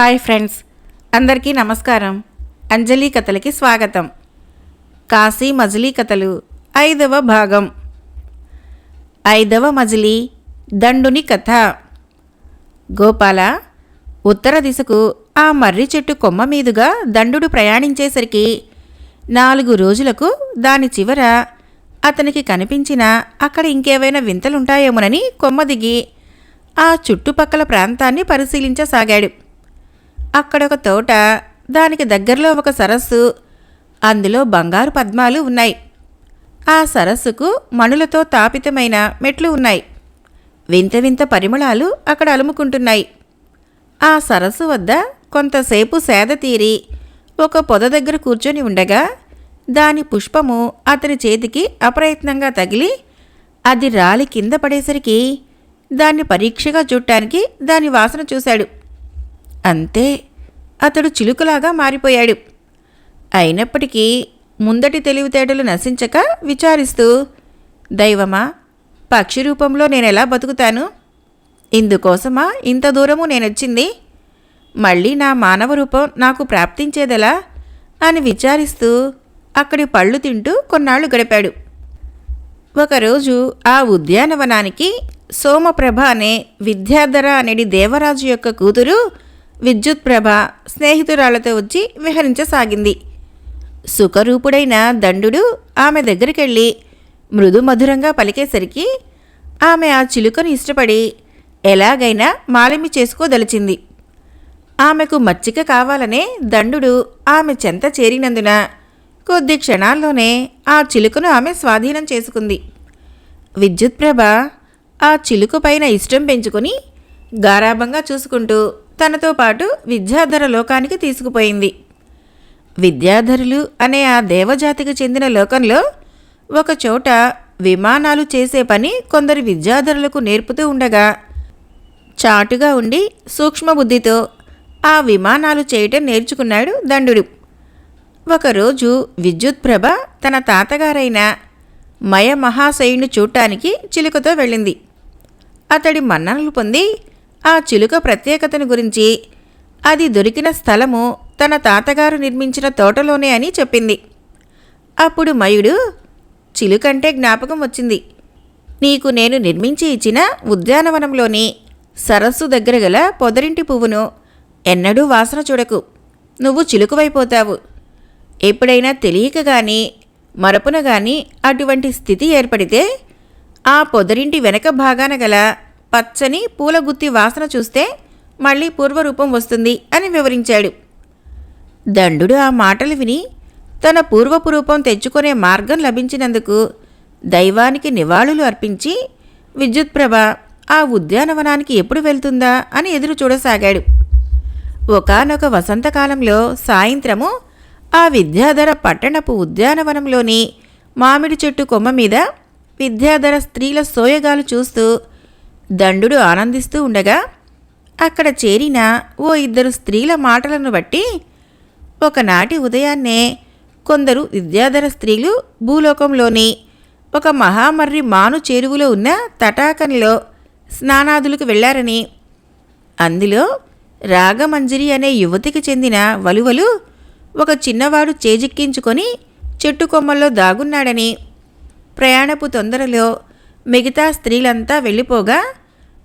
Hi friends అందరికీ నమస్కారం. అంజలి కథలకి స్వాగతం. కాశీ మజిలీ కథలు ఐదవ భాగం. ఐదవ మజిలీ దండుని కథ. గోపాల ఉత్తర దిశకు ఆ మర్రి చెట్టు కొమ్మ మీదుగా దండుడు ప్రయాణించేసరికి నాలుగు రోజులకు దాని చివర అతనికి కనిపించిన అక్కడ ఇంకేవైనా వింతలుంటాయేమోనని కొమ్మ దిగి ఆ చుట్టుపక్కల ప్రాంతాన్ని పరిశీలించసాగాడు. అక్కడ ఒక తోట దానికి దగ్గరలో ఒక సరస్సు అందులో బంగారు పద్మాలు ఉన్నాయి. ఆ సరస్సుకు మణులతో తాపితమైన మెట్లు ఉన్నాయి. వింత వింత పరిమళాలు అక్కడ అలుముకుంటున్నాయి. ఆ సరస్సు వద్ద కొంతసేపు సేద తీరి ఒక పొద దగ్గర కూర్చొని ఉండగా దాని పుష్పము అతని చేతికి అప్రయత్నంగా తగిలి అది రాలి కింద పడేసరికి దాన్ని పరీక్షగా చూడటానికి దాని వాసన చూశాడు. అంతే అతడు చిలుకలాగా మారిపోయాడు. అయినప్పటికీ ముందటి తెలివితేటలు నశించక విచారిస్తూ దైవమా పక్షి రూపంలో నేనెలా బతుకుతాను? ఇందుకోసమా ఇంత దూరము నేనొచ్చింది? మళ్ళీ నా మానవ రూపం నాకు ప్రాప్తించేదెలా? అని విచారిస్తూ అక్కడి పళ్ళు తింటూ కొన్నాళ్ళు గడిపాడు. ఒకరోజు ఆ ఉద్యానవనానికి సోమప్రభ అనే విద్యాధర అనేది దేవరాజు యొక్క కూతురు విద్యుత్ ప్రభ స్నేహితురాళ్ళతో వచ్చి విహరించసాగింది. సుఖరూపుడైన దండుడు ఆమె దగ్గరికెళ్ళి మృదు మధురంగా పలికేసరికి ఆమె ఆ చిలుకను ఇష్టపడి ఎలాగైనా మాలిమి చేసుకోదలిచింది. ఆమెకు మచ్చిక కావాలనే దండుడు ఆమె చెంత చేరినందున కొద్ది క్షణాల్లోనే ఆ చిలుకను ఆమె స్వాధీనం చేసుకుంది. విద్యుత్ ప్రభ ఆ చిలుక పైన ఇష్టం పెంచుకొని గారాభంగా చూసుకుంటూ తనతో పాటు విద్యాధర లోకానికి తీసుకుపోయింది. విద్యాధరులు అనే ఆ దేవజాతికి చెందిన లోకంలో ఒకచోట విమానాలు చేసే పని కొందరు విద్యాధరులకు నేర్పుతూ ఉండగా చాటుగా ఉండి సూక్ష్మబుద్ధితో ఆ విమానాలు చేయటం నేర్చుకున్నాడు దండుడు. ఒకరోజు విద్యుత్ప్రభ తన తాతగారైన మయ మహాశయుని చూడటానికి చిలుకతో వెళ్ళింది. అతడి మన్ననలు పొంది ఆ చిలుక ప్రత్యేకతను గురించి. అది దొరికిన స్థలము తన తాతగారు నిర్మించిన తోటలోనే అని చెప్పింది. అప్పుడు మయుడు చిలుకంటే జ్ఞాపకం వచ్చింది. నీకు నేను నిర్మించి ఇచ్చిన ఉద్యానవనంలోని సరస్సు దగ్గర గల పొదరింటి పువ్వును ఎన్నడూ వాసన చూడకు. నువ్వు చిలుకువైపోతావు. ఎప్పుడైనా తెలియక గాని మరపున గాని అటువంటి స్థితి ఏర్పడితే ఆ పొదరింటి వెనక భాగాన గల పచ్చని పూలగుత్తి వాసన చూస్తే మళ్ళీ పూర్వరూపం వస్తుంది అని వివరించాడు. దండుడు ఆ మాటలు విని తన పూర్వపు రూపం తెచ్చుకునే మార్గం లభించినందుకు దైవానికి నివాళులు అర్పించి విద్యుత్ప్రభ ఆ ఉద్యానవనానికి ఎప్పుడు వెళ్తుందా అని ఎదురు చూడసాగాడు. ఒకానొక వసంతకాలంలో సాయంత్రము ఆ విద్యాధర పట్టణపు ఉద్యానవనంలోని మామిడి చెట్టు కొమ్మ మీద విద్యాధర స్త్రీల సోయగాలు చూస్తూ దండుడు ఆనందిస్తూ ఉండగా అక్కడ చేరిన ఓ ఇద్దరు స్త్రీల మాటలను బట్టి ఒకనాటి ఉదయాన్నే కొందరు విద్యాధర స్త్రీలు భూలోకంలోని ఒక మహామర్రి మాను చేరువులో ఉన్న తటాకంలో స్నానాదులకు వెళ్ళారని అందులో రాగమంజరి అనే యువతికి చెందిన వలువలు ఒక చిన్నవాడు చేజిక్కించుకొని చెట్టు కొమ్మల్లో దాగున్నాడని ప్రయాణపు తొందరలో మిగతా స్త్రీలంతా వెళ్ళిపోగా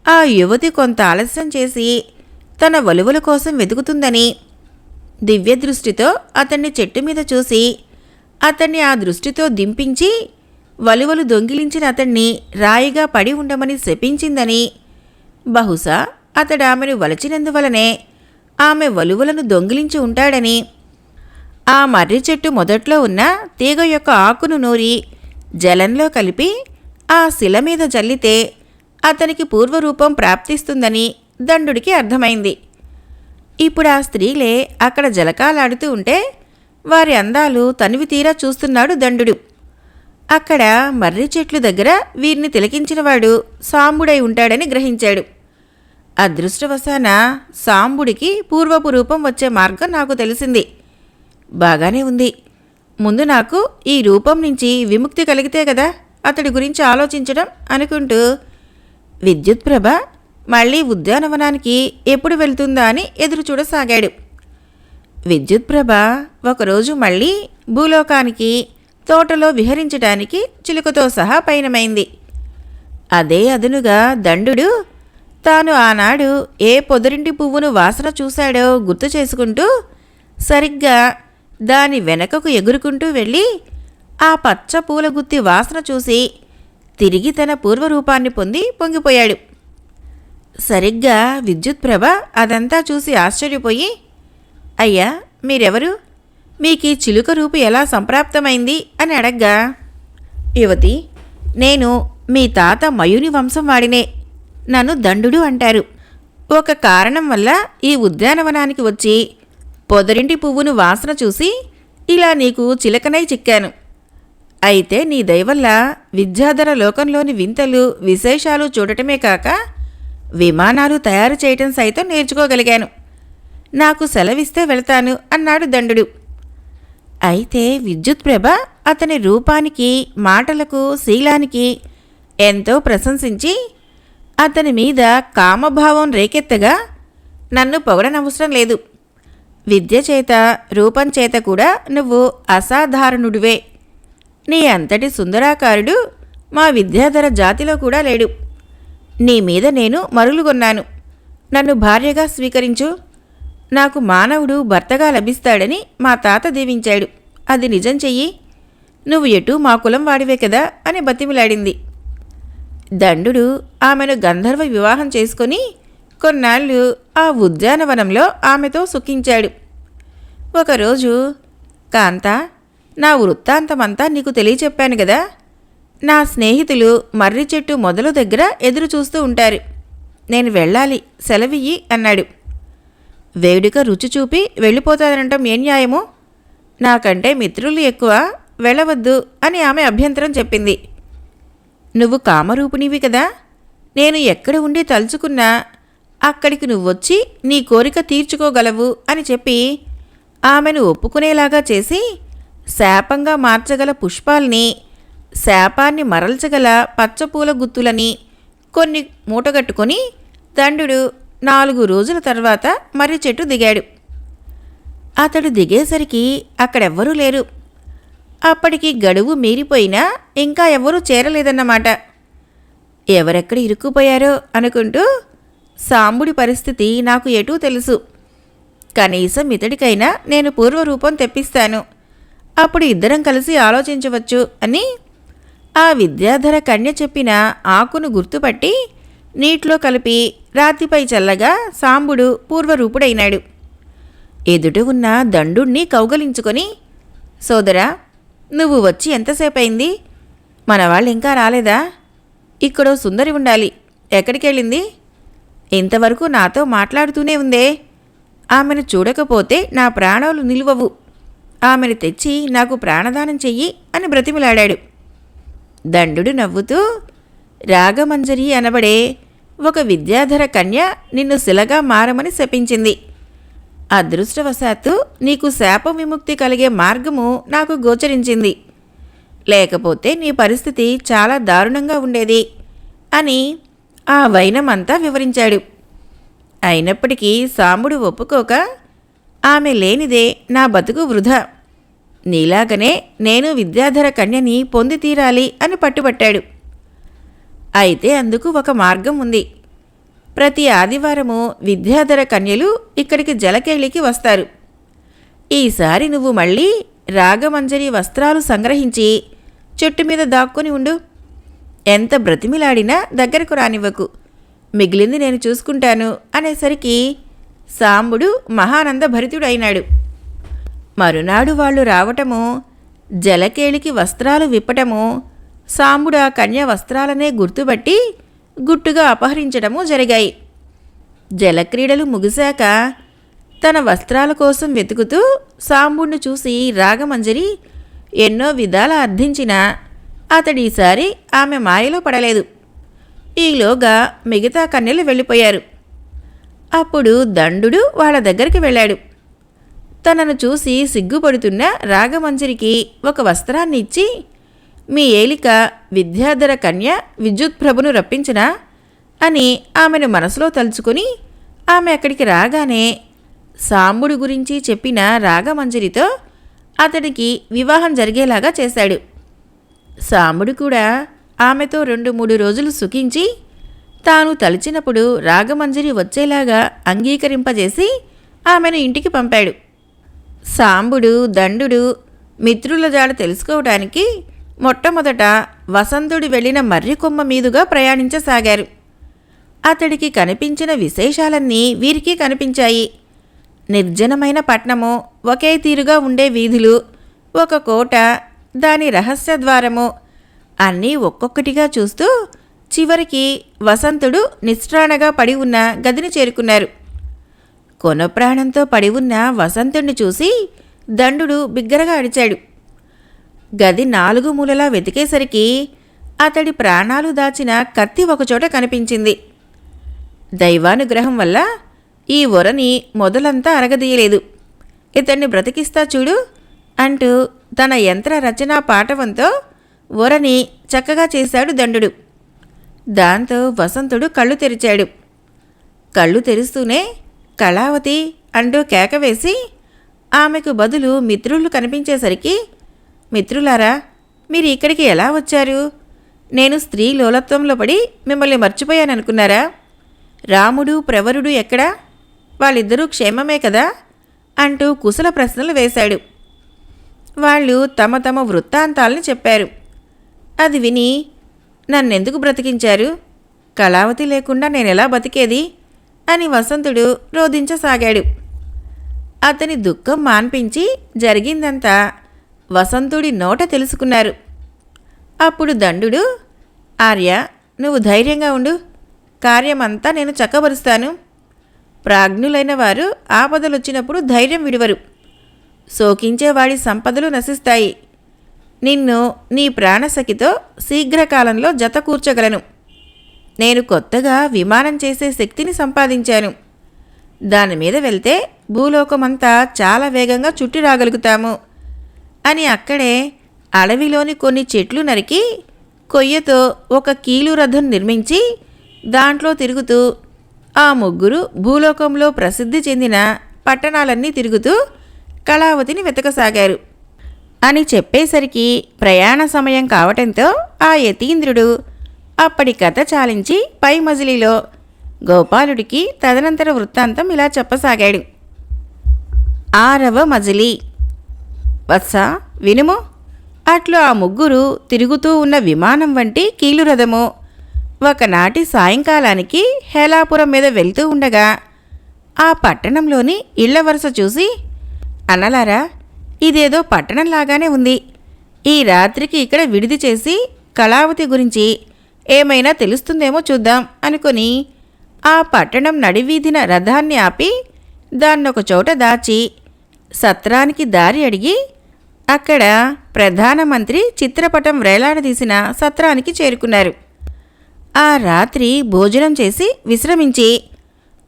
ఆ యువతి కొంత ఆలస్యం చేసి తన వలువల కోసం వెతుకుతుందని దివ్య దృష్టితో అతన్ని చెట్టు మీద చూసి అతన్ని ఆ దృష్టితో దింపించి వలువలు దొంగిలించిన అతన్ని రాయిగా పడి ఉండమని శపించిందని. బహుశా అతడు ఆమెను వలచినందువలనే ఆమె వలువలను దొంగిలించి ఉంటాడని. ఆ మర్రి చెట్టు మొదట్లో ఉన్న తీగ యొక్క ఆకును నూరి జలంలో కలిపి ఆ శిల మీద జల్లితే అతనికి పూర్వరూపం ప్రాప్తిస్తుందని దండుడికి అర్థమైంది. ఇప్పుడు ఆ స్త్రీలే అక్కడ జలకాలాడుతూ ఉంటే వారి అందాలు తనివి తీరా చూస్తున్నాడు దండుడు. అక్కడ మర్రి చెట్లు దగ్గర వీరిని తిలకించినవాడు సాంబుడై ఉంటాడని గ్రహించాడు. అదృష్టవశాన సాంబుడికి పూర్వపు రూపం వచ్చే మార్గం నాకు తెలిసింది. బాగానే ఉంది. ముందు నాకు ఈ రూపం నుంచి విముక్తి కలిగితే కదా అతడి గురించి ఆలోచించడం అనుకుంటూ విద్యుత్ ప్రభ మళ్ళీ ఉద్యానవనానికి ఎప్పుడు వెళ్తుందా అని ఎదురు చూడసాగాడు. విద్యుత్ ప్రభ ఒకరోజు మళ్ళీ భూలోకానికి తోటలో విహరించడానికి చిలుకతో సహా పయనమైంది. అదే అదునుగా దండుడు తాను ఆనాడు ఏ పొదరింటి పువ్వును వాసన చూశాడో గుర్తు చేసుకుంటూ సరిగ్గా దాని వెనకకు ఎగురుకుంటూ వెళ్ళి ఆ పచ్చ పూల గుత్తి వాసన చూసి తిరిగి తన పూర్వరూపాన్ని పొంది పొంగిపోయాడు. సరిగ్గా విద్యుత్ ప్రభ అదంతా చూసి ఆశ్చర్యపోయి అయ్యా మీరెవరు? మీకు ఈ చిలుక రూపు ఎలా సంప్రాప్తమైంది? అని అడగ్గా యువతి నేను మీ తాత మయుని వంశం వాడినే. నన్ను దండుడు అంటారు. ఒక కారణం వల్ల ఈ ఉద్యానవనానికి వచ్చి పొదరింటి పువ్వును వాసన చూసి ఇలా నీకు చిలకనై చిక్కాను. అయితే నీ దయవల్ల విద్యాధర లోకంలోని వింతలు విశేషాలు చూడటమే కాక విమానాలు తయారు చేయటం సైతం నేర్చుకోగలిగాను. నాకు సెలవిస్తే వెళతాను అన్నాడు దండుడు. అయితే విద్యుత్ ప్రభ అతని రూపానికి మాటలకు శీలానికి ఎంతో ప్రశంసించి అతని మీద కామభావం రేకెత్తగా నన్ను పొగడనవసరం లేదు. విద్య చేత రూపం చేత కూడా నువ్వు అసాధారణుడివే. నీ అంతటి సుందరాకారుడు మా విద్యాధర జాతిలో కూడా లేడు. నీ మీద నేను మరులుగొన్నాను నన్ను భార్యగా స్వీకరించు. నాకు మానవుడు భర్తగా లభిస్తాడని మా తాత దీవించాడు. అది నిజం చెయ్యి. నువ్వు ఎటు మా కులం వాడివే కదా అని బతిమిలాడింది. దండుడు ఆమెను గంధర్వ వివాహం చేసుకొని కొన్నాళ్ళు ఆ ఉద్యానవనంలో ఆమెతో సుఖించాడు. ఒకరోజు కాంత నా వృత్తాంతమంతా నీకు తెలియచెప్పాను కదా నా స్నేహితులు మర్రి చెట్టు మొదలు దగ్గర ఎదురు చూస్తూ ఉంటారు. నేను వెళ్ళాలి సెలవియ్యి అన్నాడు. వేడుక రుచి చూపి వెళ్ళిపోతాదనటం ఏం న్యాయము? నాకంటే మిత్రులు ఎక్కువ వెళ్ళవద్దు అని ఆమె అభ్యంతరం చెప్పింది. నువ్వు కామరూపిణివి కదా? నేను ఎక్కడ ఉండి తలుచుకున్నా అక్కడికి నువ్వొచ్చి నీ కోరిక తీర్చుకోగలవు అని చెప్పి ఆమెను ఒప్పుకునేలాగా చేసి శాపంగా మార్చగల పుష్పాల్ని శాపాన్ని మరల్చగల పచ్చపూల గుత్తులని కొన్ని మూటగట్టుకొని దండుడు నాలుగు రోజుల తర్వాత మర్రి చెట్టు దిగాడు. అతడు దిగేసరికి అక్కడెవ్వరూ లేరు. అప్పటికి గడువు మీరిపోయినా ఇంకా ఎవరూ చేరలేదన్నమాట. ఎవరెక్కడ ఇరుక్కుపోయారో అనుకుంటూ సాంబుడి పరిస్థితి నాకు ఎటూ తెలుసు. కనీసం ఇతడికైనా నేను పూర్వరూపం తెప్పిస్తాను. అప్పుడు ఇద్దరం కలిసి ఆలోచించవచ్చు అని ఆ విద్యాధర కన్య చెప్పిన ఆకును గుర్తుపట్టి నీటిలో కలిపి రాతిపై చల్లగా సాంబుడు పూర్వరూపుడైనాడు. ఎదుట ఉన్న దండుణ్ణి కౌగలించుకొని సోదరా నువ్వు వచ్చి ఎంతసేపయింది? మన వాళ్ళు ఇంకా రాలేదా? ఇక్కడో సుందరి ఉండాలి. ఎక్కడికెళ్ళింది? ఇంతవరకు నాతో మాట్లాడుతూనే ఉందే. ఆమెను చూడకపోతే నా ప్రాణాలు నిలువవు. ఆమెను తెచ్చి నాకు ప్రాణదానం చెయ్యి అని బ్రతిమిలాడాడు. దండుడు నవ్వుతూ రాగమంజరి అనబడే ఒక విద్యాధర కన్య నిన్ను శిలగా మారమని శపించింది. అదృష్టవశాత్తు నీకు శాప విముక్తి కలిగే మార్గము నాకు గోచరించింది. లేకపోతే నీ పరిస్థితి చాలా దారుణంగా ఉండేది అని ఆ వైనమంతా వివరించాడు. అయినప్పటికీ సాంబుడు ఒప్పుకోక ఆమె లేనిదే నా బతుకు వృధా. నీలాగనే నేను విద్యాధర కన్యని పొంది తీరాలి అని పట్టుబట్టాడు. అయితే అందుకు ఒక మార్గం ఉంది. ప్రతి ఆదివారము విద్యాధర కన్యలు ఇక్కడికి జలకేళికి వస్తారు. ఈసారి నువ్వు మళ్ళీ రాగమంజరి వస్త్రాలు సంగ్రహించి చెట్టు మీద దాక్కుని ఉండు. ఎంత బ్రతిమిలాడినా దగ్గరకు రానివ్వకు. మిగిలింది నేను చూసుకుంటాను అనేసరికి సాంబుడు మహానంద భరితుడైనాడు మరునాడు వాళ్ళు రావటము జలకేళికి వస్త్రాలు విప్పటము సాంబుడు ఆ కన్య వస్త్రాలనే గుర్తుపట్టి గుట్టుగా అపహరించడము జరిగాయి. జలక్రీడలు ముగిశాక తన వస్త్రాల కోసం వెతుకుతూ సాంబుడిని చూసి రాగమంజరి ఎన్నో విధాల అర్థించినా అతడీసారి ఆమె మాయలో పడలేదు. ఈలోగా మిగతా కన్యలు వెళ్ళిపోయారు. అప్పుడు దండుడు వాళ్ళ దగ్గరికి వెళ్ళాడు. తనను చూసి సిగ్గుపడుతున్న రాగమంజరికి ఒక వస్త్రాన్ని ఇచ్చి మీ ఏలిక విద్యాధర కన్య విద్యుత్ ప్రభును రప్పించినా అని ఆమెను మనసులో తలుచుకుని ఆమె అక్కడికి రాగానే సాంబుడు గురించి చెప్పిన రాగమంజరితో అతడికి వివాహం జరిగేలాగా చేశాడు. సాంబుడు కూడా ఆమెతో రెండు మూడు రోజులు సుఖించి తాను తలిచినప్పుడు రాగమంజరి వచ్చేలాగా అంగీకరింపజేసి ఆమెను ఇంటికి పంపాడు. సాంబుడు దండుడు మిత్రుల జాడ తెలుసుకోవడానికి మొట్టమొదట వసంతుడు వెళ్ళిన మర్రికొమ్మ మీదుగా ప్రయాణించసాగారు. అతడికి కనిపించిన విశేషాలన్నీ వీరికి కనిపించాయి. నిర్జనమైన పట్నము ఒకే తీరుగా ఉండే వీధులు ఒక కోట దాని రహస్య ద్వారము అన్నీ ఒక్కొక్కటిగా చూస్తూ చివరికి వసంతుడు నిస్త్రాణగా పడి ఉన్న గదిని చేరుకున్నారు. కొనప్రాణంతో పడి ఉన్న వసంతుణ్ణి చూసి దండుడు బిగ్గరగా అడిచాడు గది నాలుగు మూలలా వెతికేసరికి అతడి ప్రాణాలు దాచిన కత్తి ఒకచోట కనిపించింది. దైవానుగ్రహం వల్ల ఈ వరని మొదలంతా అరగదీయలేదు. ఇతన్ని బ్రతికిస్తా చూడు అంటూ తన యంత్ర రచనా పాఠవంతో వరని చక్కగా చేశాడు దండుడు. దాంతో వసంతుడు కళ్ళు తెరిచాడు. కళ్ళు తెరుస్తూనే కళావతి అంటూ కేక వేసి ఆమెకు బదులు మిత్రులు కనిపించేసరికి మిత్రులారా మీరు ఇక్కడికి ఎలా వచ్చారు? నేను స్త్రీ లోలత్వంలో పడి మిమ్మల్ని మర్చిపోయాననుకున్నారా? రాముడు ప్రవరుడు ఎక్కడా? వాళ్ళిద్దరూ క్షేమమే కదా? అంటూ కుశల ప్రశ్నలు వేశాడు. వాళ్ళు తమ తమ వృత్తాంతాలను చెప్పారు. అది విని నన్నెందుకు బ్రతికించారు? కళావతి లేకుండా నేనెలా బతికేది? అని వసంతుడు రోధించసాగాడు. అతని దుఃఖం మాన్పించి జరిగిందంతా వసంతుడి నోట తెలుసుకున్నారు. అప్పుడు దండుడు ఆర్య నువ్వు ధైర్యంగా ఉండు. కార్యమంతా నేను చక్కబరుస్తాను. ప్రాజ్ఞులైన వారు ఆపదలొచ్చినప్పుడు ధైర్యం విడివరు. శోకించేవాడి సంపదలు నశిస్తాయి. నిన్ను నీ ప్రాణసఖితో శీఘ్రకాలంలో జత కూర్చగలను. నేను కొత్తగా విమానం చేసే శక్తిని సంపాదించాను. దాని మీద వెళ్తే భూలోకమంతా చాలా వేగంగా చుట్టి రాగలుగుతాము. అని అక్కడే అడవిలోని కొన్ని చెట్లు నరికి కొయ్యతో ఒక కీలు రథం నిర్మించి దాంట్లో తిరుగుతూ ఆ ముగ్గురు భూలోకంలో ప్రసిద్ధి చెందిన పట్టణాలన్నీ తిరుగుతూ కళావతిని వెతకసాగారు. అని చెప్పేసరికి ప్రయాణ సమయం కావటంతో ఆ యతీంద్రుడు అప్పటి కథ చాలించి పై మజిలీలో గోపాలుడికి తదనంతర వృత్తాంతం ఇలా చెప్పసాగాడు. ఆరవ మజిలీ. వత్స వినుము? అట్లు ఆ ముగ్గురు తిరుగుతూ ఉన్న విమానం వంటి కీలురథము ఒకనాటి సాయంకాలానికి హేలాపురం మీద వెళ్తూ ఉండగా ఆ పట్టణంలోని ఇళ్ళ వరుస చూసి అనలారా ఇదేదో పట్టణంలాగానే ఉంది. ఈ రాత్రికి ఇక్కడ విడిది చేసి కళావతి గురించి ఏమైనా తెలుస్తుందేమో చూద్దాం అనుకుని ఆ పట్టణం నడివీధిన రథాన్ని ఆపి దాన్నొక చోట దాచి సత్రానికి దారి అడిగి అక్కడ ప్రధానమంత్రి చిత్రపటం వేలాడదీసిన సత్రానికి చేరుకున్నారు. ఆ రాత్రి భోజనం చేసి విశ్రమించి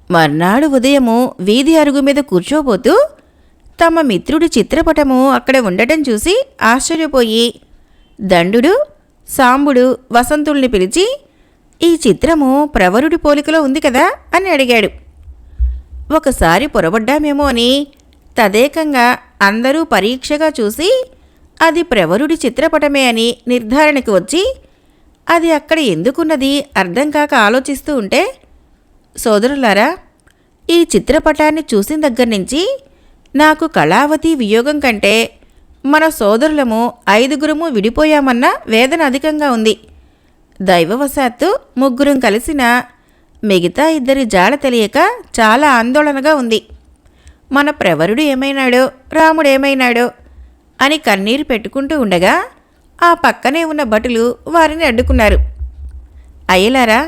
మర్నాడు ఉదయము వీధి అరుగు మీద కూర్చోబోతూ తమ మిత్రుడి చిత్రపటము అక్కడ ఉండటం చూసి ఆశ్చర్యపోయి దండుడు సాంబుడు వసంతుల్ని పిలిచి ఈ చిత్రము ప్రవరుడి పోలికలో ఉంది కదా? అని అడిగాడు. ఒకసారి పొరబడ్డామేమో అని తదేకంగా అందరూ పరీక్షగా చూసి అది ప్రవరుడి చిత్రపటమే అని నిర్ధారణకు వచ్చి అది అక్కడ ఎందుకున్నది అర్థం కాక ఆలోచిస్తూ ఉంటే సోదరులారా ఈ చిత్రపటాన్ని చూసిన దగ్గర నుంచి నాకు కళావతి వియోగం కంటే మన సోదరులము ఐదుగురము విడిపోయామన్న వేదన అధికంగా ఉంది. దైవవశాత్తు ముగ్గురం కలిసిన మిగతా ఇద్దరి జాడ తెలియక చాలా ఆందోళనగా ఉంది. మన ప్రవరుడు ఏమైనాడో రాముడు ఏమైనాడో అని కన్నీరు పెట్టుకుంటూ ఉండగా ఆ పక్కనే ఉన్న భటులు వారిని అడ్డుకున్నారు. అయ్యలారా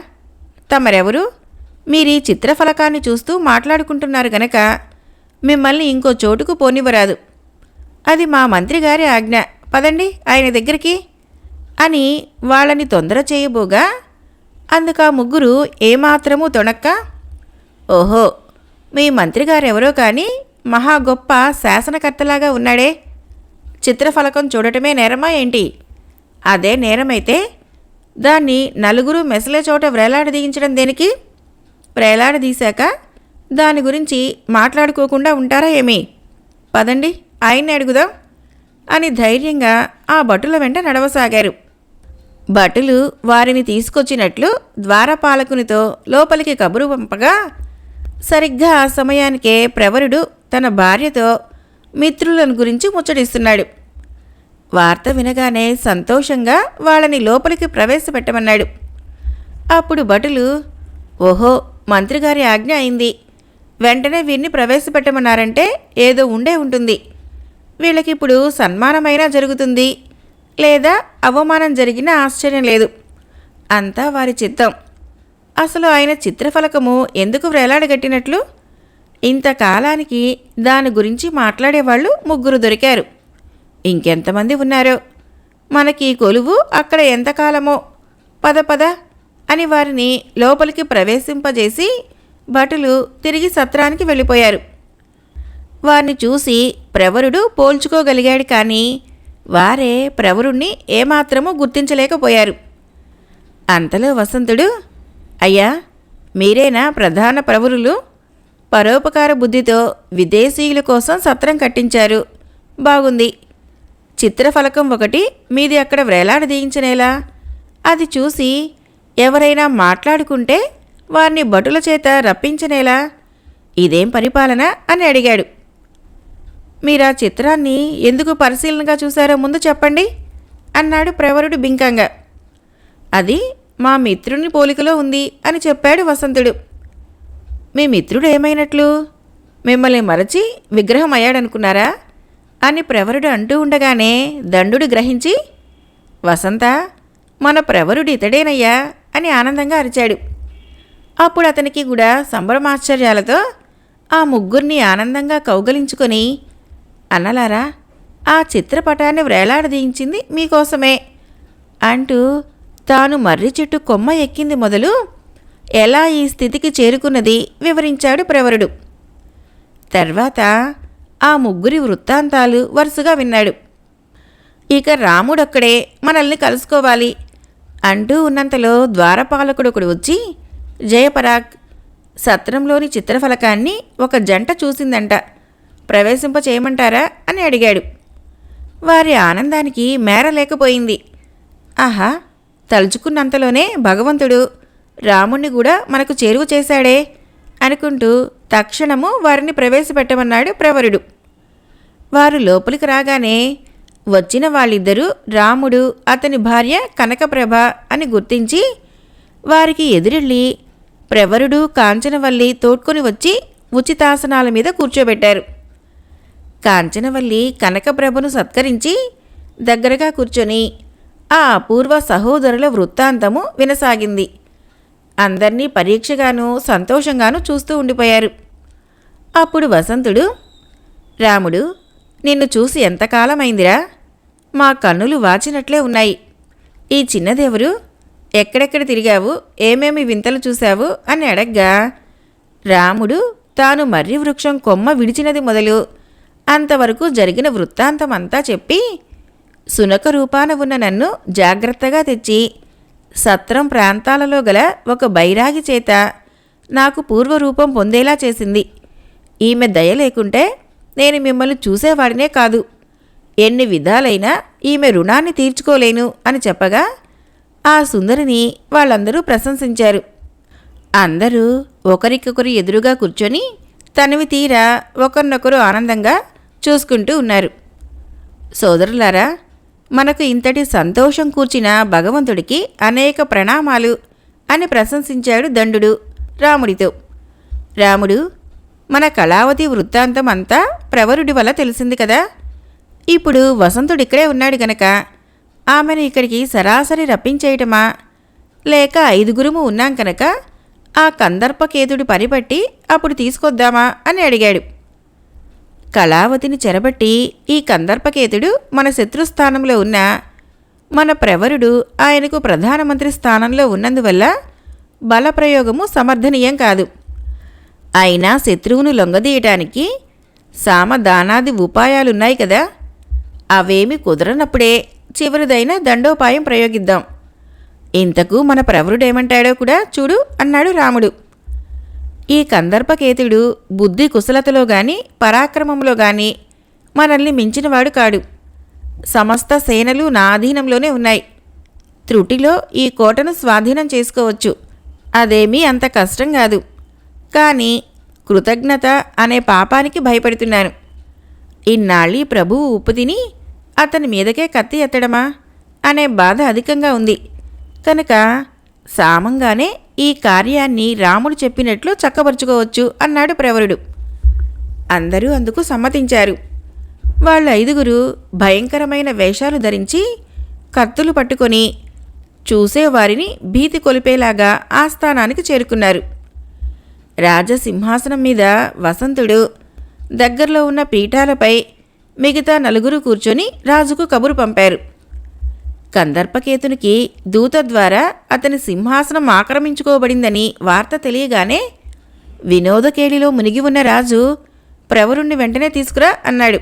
తమరెవరు? మీరు ఈ చిత్రఫలకాన్ని చూస్తూ మాట్లాడుకుంటున్నారు గనక మిమ్మల్ని ఇంకో చోటుకు పోనివ్వరాదు. అది మా మంత్రి గారి ఆజ్ఞ. పదండి ఆయన దగ్గరికి. అని వాళ్ళని తొందర చేయబోగా అందుకు ఆ ముగ్గురు ఏమాత్రము తొణక్క. ఓహో మీ మంత్రి గారెవరో కానీ మహా గొప్ప శాసనకర్తలాగా ఉన్నాడే. చిత్రఫలకం చూడటమే నేరమా ఏంటి? అదే నేరమైతే దాన్ని నలుగురు మెసలే చోట వ్రేలాడదీయించడం దేనికి? వ్రేలాడదీశాక దాని గురించి మాట్లాడుకోకుండా ఉంటారా ఏమి? పదండి ఆయన్ని అడుగుదాం. అని ధైర్యంగా ఆ భటుల వెంట నడవసాగారు. భటులు వారిని తీసుకొచ్చినట్లు ద్వారపాలకునితో లోపలికి కబురు పంపగా సరిగ్గా ఆ సమయానికే ప్రవరుడు తన భార్యతో మిత్రులను గురించి ముచ్చటిస్తున్నాడు. వార్త వినగానే సంతోషంగా వాళ్ళని లోపలికి ప్రవేశపెట్టమన్నాడు. అప్పుడు భటులు ఓహో మంత్రిగారి ఆజ్ఞ అయింది. వెంటనే వీరిని ప్రవేశపెట్టమన్నారంటే ఏదో ఉండే ఉంటుంది. వీళ్ళకిప్పుడు సన్మానమైనా జరుగుతుంది. లేదా అవమానం జరిగినా ఆశ్చర్యం లేదు. అంతా వారి చిత్తం. అసలు ఆయన చిత్రఫలకము ఎందుకు వ్రేలాడగట్టినట్లు ఇంతకాలానికి దాని గురించి మాట్లాడేవాళ్ళు ముగ్గురు దొరికారు. ఇంకెంతమంది ఉన్నారో? మనకి కొలువు అక్కడ ఎంతకాలమో? పద పద అని వారిని లోపలికి ప్రవేశింపజేసి భటులు తిరిగి సత్రానికి వెళ్ళిపోయారు. వారిని చూసి ప్రవరుడు పోల్చుకోగలిగాడు కానీ వారే ప్రవరుణ్ణి ఏమాత్రమూ గుర్తించలేకపోయారు. అంతలో వసంతుడు అయ్యా మీరేనా ప్రధాన ప్రవరులు? పరోపకార బుద్ధితో విదేశీయుల కోసం సత్రం కట్టించారు. బాగుంది. చిత్రఫలకం ఒకటి మీది అక్కడ వ్రేలాడదీయించనేలా? అది చూసి ఎవరైనా మాట్లాడుకుంటే వారిని భటుల చేత రప్పించనేలా? ఇదేం పరిపాలన? అని అడిగాడు. మీరు ఆ చిత్రాన్ని ఎందుకు పరిశీలనగా చూశారో ముందు చెప్పండి అన్నాడు ప్రవరుడు బింకంగా. అది మా మిత్రుని పోలికలో ఉంది అని చెప్పాడు వసంతుడు. మీ మిత్రుడు ఏమైనట్లు? మిమ్మల్ని మరచి విగ్రహం అయ్యాడనుకున్నారా అని ప్రవరుడు అంటూ ఉండగానే దండుడు గ్రహించి వసంత మన ప్రవరుడు ఇతడేనయ్యా అని ఆనందంగా అరిచాడు. అప్పుడు అతనికి కూడా సంబరమాశ్చర్యాలతో ఆ ముగ్గురిని ఆనందంగా కౌగలించుకొని అన్నలారా ఆ చిత్రపటాన్ని వ్రేలాడదీయించింది మీకోసమే అంటూ తాను మర్రి చెట్టు కొమ్మ ఎక్కింది మొదలు ఎలా ఈ స్థితికి చేరుకున్నది వివరించాడు ప్రవరుడు. తర్వాత ఆ ముగ్గురి వృత్తాంతాలు వరుసగా విన్నాడు. ఇక రాముడొక్కడే మనల్ని కలుసుకోవాలి అంటూ ఉన్నంతలో ద్వారపాలకుడు ఒకడు వచ్చి జయపరాగ్ సత్రంలోని చిత్రఫలకాన్ని ఒక జంట చూసిందంట. ప్రవేశింప చేయమంటారా? అని అడిగాడు. వారి ఆనందానికి మేర లేకపోయింది. ఆహా తలుచుకున్నంతలోనే భగవంతుడు రాముణ్ణి కూడా మనకు చేరువ చేశాడే అనుకుంటూ తక్షణము వారిని ప్రవేశపెట్టమన్నాడు ప్రవరుడు. వారు లోపలికి రాగానే వచ్చిన వాళ్ళిద్దరూ రాముడు అతని భార్య కనకప్రభ అని గుర్తించి వారికి ఎదురెళ్ళి ప్రవరుడు కాంచనవల్లి తోడ్కొని వచ్చి ఉచితాసనాల మీద కూర్చోబెట్టారు. కాంచనవల్లి కనకప్రభను సత్కరించి దగ్గరగా కూర్చొని ఆ అపూర్వ సహోదరుల వృత్తాంతము వినసాగింది. అందర్నీ పరీక్షగాను సంతోషంగాను చూస్తూ ఉండిపోయారు. అప్పుడు వసంతుడు రాముడు నిన్ను చూసి ఎంతకాలమైందిరా? మా కన్నులు వాచినట్లే ఉన్నాయి. ఈ చిన్నదేవరు ఎక్కడెక్కడ తిరిగావు? ఏమేమి వింతలు చూశావు? అని అడగ్గా. రాముడు తాను మర్రి వృక్షం కొమ్మ విడిచినది మొదలు. అంతవరకు జరిగిన వృత్తాంతమంతా చెప్పి సునక రూపాన ఉన్న నన్ను జాగ్రత్తగా తెచ్చి సత్రం ప్రాంతాలలో గల ఒక బైరాగి చేత నాకు పూర్వరూపం పొందేలా చేసింది. ఈమె దయ లేకుంటే నేను మిమ్మల్ని చూసేవాడినే కాదు. ఎన్ని విధాలైనా ఈమె రుణాన్ని తీర్చుకోలేను అని చెప్పగా ఆ సుందరిని వాళ్ళందరూ ప్రశంసించారు. అందరూ ఒకరికొకరు ఎదురుగా కూర్చొని తనవి తీరా ఒకరినొకరు ఆనందంగా చూసుకుంటూ ఉన్నారు. సోదరులారా మనకు ఇంతటి సంతోషం కూర్చిన భగవంతుడికి అనేక ప్రణామాలు అని ప్రశంసించాడు దండుడు రాముడితో. రాముడు మన కళావతి వృత్తాంతం అంతా ప్రవరుడి వల్ల తెలిసింది కదా. ఇప్పుడు వసంతుడిక్కడే ఉన్నాడు గనక ఆమెను ఇక్కడికి సరాసరి రప్పించేయటమా? లేక ఐదుగురుము ఉన్నాం కనుక ఆ కందర్పకేతుడి పనిపట్టి అప్పుడు తీసుకొద్దామా అని అడిగాడు. కళావతిని చెరబట్టి ఈ కందర్పకేతుడు మన శత్రుస్థానంలో ఉన్న మన ప్రవరుడు ఆయనకు ప్రధానమంత్రి స్థానంలో ఉన్నందువల్ల బలప్రయోగము సమర్థనీయం కాదు. అయినా శత్రువును లొంగదీయటానికి సామదానాది ఉపాయాలున్నాయి కదా అవేమి కుదరనప్పుడే చివరిదైన దండోపాయం ప్రయోగిద్దాం. ఇంతకు మన ప్రవరుడేమంటాడో కూడా చూడు అన్నాడు రాముడు. ఈ కందర్పకేతుడు బుద్ధి కుశలతలో గాని పరాక్రమంలో గాని మనల్ని మించినవాడు కాడు. సమస్త సేనలు నా అధీనంలోనే ఉన్నాయి. త్రుటిలో ఈ కోటను స్వాధీనం చేసుకోవచ్చు. అదేమీ అంత కష్టం కాదు. కానీ కృతజ్ఞత అనే పాపానికి భయపడుతున్నాను. ఇన్నాళ్ళీ ప్రభువు ఉప్పు తిని అతని మీదకే కత్తి ఎత్తడమా? అనే బాధ అధికంగా ఉంది. కనుక సామంగానే ఈ కార్యాన్ని రాముడు చెప్పినట్లు చక్కబరుచుకోవచ్చు అన్నాడు ప్రవరుడు. అందరూ అందుకు సమ్మతించారు. వాళ్ళ ఐదుగురు భయంకరమైన వేషాలు ధరించి కత్తులు పట్టుకొని చూసేవారిని భీతి కొలిపేలాగా ఆ స్థానానికి చేరుకున్నారు. రాజసింహాసనం మీద వసంతుడు దగ్గరలో ఉన్న పీఠాలపై మిగతా నలుగురు కూర్చొని రాజుకు కబురు పంపారు. కందర్పకేతునికి దూత ద్వారా అతని సింహాసనం ఆక్రమించుకోబడిందని వార్త తెలియగానే వినోదకేళిలో మునిగి ఉన్న రాజు ప్రవరుణ్ణి వెంటనే తీసుకురా అన్నాడు.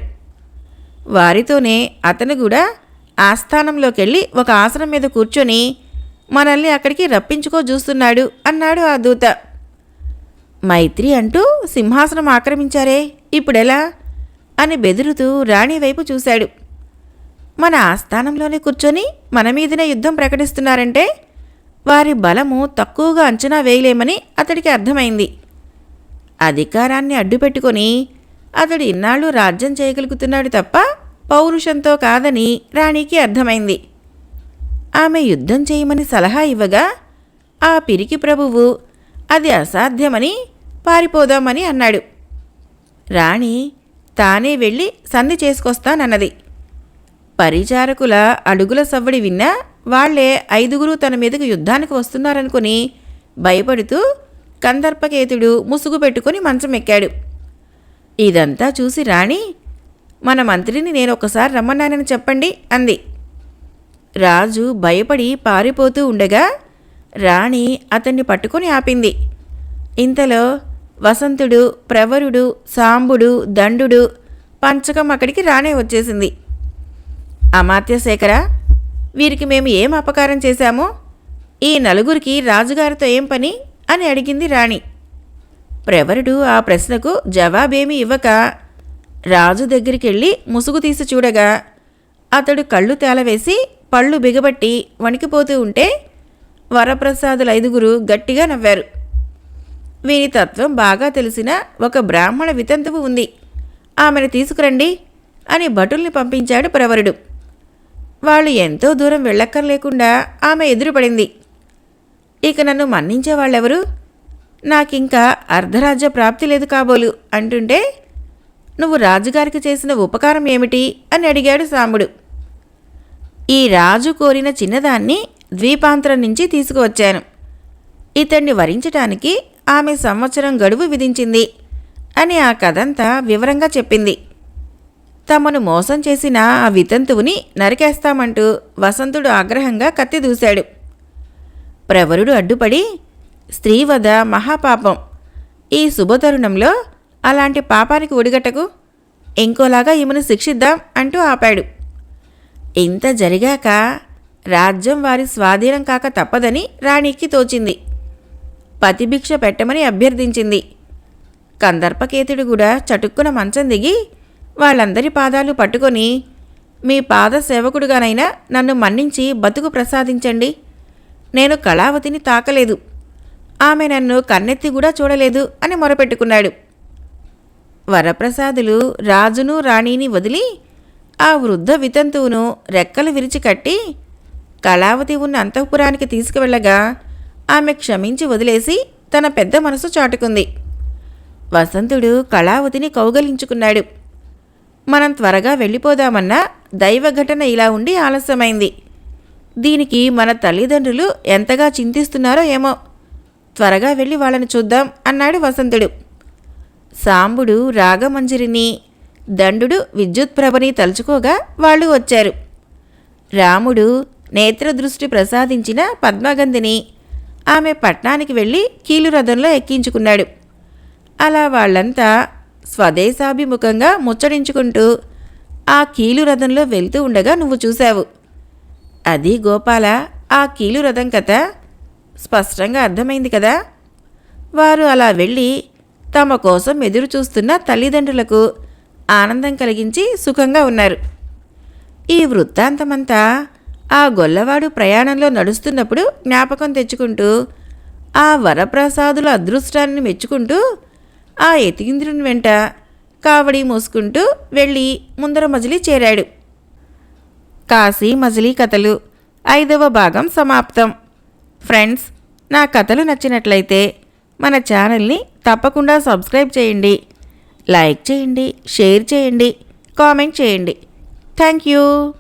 వారితోనే అతను కూడా ఆస్థానంలోకెళ్ళి ఒక ఆసనం మీద కూర్చొని మనల్ని అక్కడికి రప్పించుకో చూస్తున్నాడు అన్నాడు ఆ దూత. మైత్రి అంటూ సింహాసనం ఆక్రమించారే ఇప్పుడెలా? అని బెదురుతూ రాణి వైపు చూశాడు. మన ఆస్థానంలోనే కూర్చొని మన మీదనే యుద్ధం ప్రకటిస్తున్నారంటే వారి బలము తక్కువగా అంచనా వేయలేమని అతడికి అర్థమైంది. అధికారాన్ని అడ్డుపెట్టుకొని అతడు ఇన్నాళ్ళు రాజ్యం చేయగలుగుతున్నాడు తప్ప పౌరుషంతో కాదని రాణికి అర్థమైంది. ఆమె యుద్ధం చేయమని సలహా ఇవ్వగా ఆ పిరికి ప్రభువు అది అసాధ్యమని పారిపోదామని అన్నాడు. రాణి తానే వెళ్ళి సంధి చేసుకొస్తానన్నది. పరిచారకుల అడుగుల సవ్వడి విన్నా వాళ్ళే ఐదుగురు తన మీదకు యుద్ధానికి వస్తున్నారనుకుని భయపడుతూ కందర్పకేతుడు ముసుగు పెట్టుకుని మంచం ఎక్కాడు. ఇదంతా చూసి రాణి మన మంత్రిని నేను ఒకసారి రమ్మన్నానని చెప్పండి అంది. రాజు భయపడి పారిపోతూ ఉండగా రాణి అతన్ని పట్టుకొని ఆపింది. ఇంతలో వసంతుడు ప్రవరుడు సాంబుడు దండుడు పంచకం అక్కడికి రానే వచ్చేసింది. అమాత్యశేఖర వీరికి మేము ఏం అపకారం చేశామో? ఈ నలుగురికి రాజుగారితో ఏం పని? అని అడిగింది రాణి. ప్రవరుడు ఆ ప్రశ్నకు జవాబేమీ ఇవ్వక రాజు దగ్గరికి వెళ్ళి ముసుగు తీసి చూడగా అతడు కళ్ళు తేలవేసి పళ్ళు బిగబట్టి వణికిపోతూ ఉంటే వరప్రసాదుల ఐదుగురు గట్టిగా నవ్వారు. వీరి తత్వం బాగా తెలిసిన ఒక బ్రాహ్మణ వితంతువు ఉంది. ఆమెను తీసుకురండి అని భటుల్ని పంపించాడు ప్రవరుడు. వాళ్ళు ఎంతో దూరం వెళ్ళక్కర్లేకుండా ఆమె ఎదురుపడింది. ఇక నన్ను మన్నించే వాళ్ళెవరు? నాకింకా అర్ధరాజ్య ప్రాప్తి లేదు కాబోలు అంటుంటే నువ్వు రాజుగారికి చేసిన ఉపకారం ఏమిటి? అని అడిగాడు సాంబుడు ఈ రాజు కోరిన చిన్నదాన్ని ద్వీపాంతరం నుంచి తీసుకువచ్చాను. ఇతన్ని వరించటానికి ఆమె సంవత్సరం గడువు విధించింది అని ఆ కథంతా వివరంగా చెప్పింది. తమను మోసం చేసిన ఆ వితంతువుని నరికేస్తామంటూ వసంతుడు ఆగ్రహంగా కత్తి దూశాడు. ప్రవరుడు అడ్డుపడి స్త్రీవధ మహాపాపం. ఈ శుభతరుణంలో అలాంటి పాపానికి ఒడిగట్టకు ఇంకోలాగా ఈమెను శిక్షిద్దాం అంటూ ఆపాడు. ఇంత జరిగాక రాజ్యం వారి స్వాధీనం కాక తప్పదని రాణికి తోచింది. పతిభిక్ష పెట్టమని అభ్యర్థించింది. కందర్పకేతుడు కూడా చటుక్కున మంచం దిగి వాళ్ళందరి పాదాలు పట్టుకొని మీ పాద సేవకుడుగానైనా నన్ను మన్నించి బతుకు ప్రసాదించండి. నేను కళావతిని తాకలేదు. ఆమె నన్ను కన్నెత్తి కూడా చూడలేదు అని మొరపెట్టుకున్నాడు. వరప్రసాదులు రాజును రాణిని వదిలి ఆ వృద్ధ వితంతువును రెక్కలు విరిచి కట్టి కళావతి ఉన్న అంతఃపురానికి తీసుకువెళ్ళగా ఆమె క్షమించి వదిలేసి తన పెద్ద మనసు చాటుకుంది. వసంతుడు కళావతిని కౌగలించుకున్నాడు. మనం త్వరగా వెళ్ళిపోదామన్నా దైవ ఘటన ఇలా ఉండి ఆలస్యమైంది. దీనికి మన తల్లిదండ్రులు ఎంతగా చింతిస్తున్నారో ఏమో. త్వరగా వెళ్ళి వాళ్ళని చూద్దాం అన్నాడు వసంతుడు. సాంబుడు రాగమంజరిని దండుడు విద్యుత్ప్రభని తలుచుకోగా వాళ్ళు వచ్చారు. రాముడు నేత్రదృష్టి ప్రసాదించిన పద్మగంధిని ఆమె పట్నానికి వెళ్ళి కీలురథంలో ఎక్కించుకున్నాడు. అలా వాళ్ళంతా స్వదేశాభిముఖంగా ముచ్చడించుకుంటూ ఆ కీలురథంలో వెళ్తూ ఉండగా నువ్వు చూశావు. అది గోపాల ఆ కీలు రథం కథ స్పష్టంగా అర్థమైంది కదా. వారు అలా వెళ్ళి తమ కోసం ఎదురు చూస్తున్న తల్లిదండ్రులకు ఆనందం కలిగించి సుఖంగా ఉన్నారు. ఈ వృత్తాంతమంతా ఆ గొల్లవాడు ప్రయాణంలో నడుస్తున్నప్పుడు జ్ఞాపకం తెచ్చుకుంటూ ఆ వరప్రసాదుల అదృష్టాన్ని మెచ్చుకుంటూ ఆ యతీంద్రుని వెంట కావడి మోసుకుంటూ వెళ్ళి ముందర మజిలీ చేరాడు. కాశీ మజిలీ కథలు ఐదవ భాగం సమాప్తం. ఫ్రెండ్స్ నా కథలు నచ్చినట్లయితే మన ఛానల్ని తప్పకుండా సబ్స్క్రైబ్ చేయండి. లైక్ చేయండి షేర్ చేయండి కామెంట్ చేయండి. Thank you.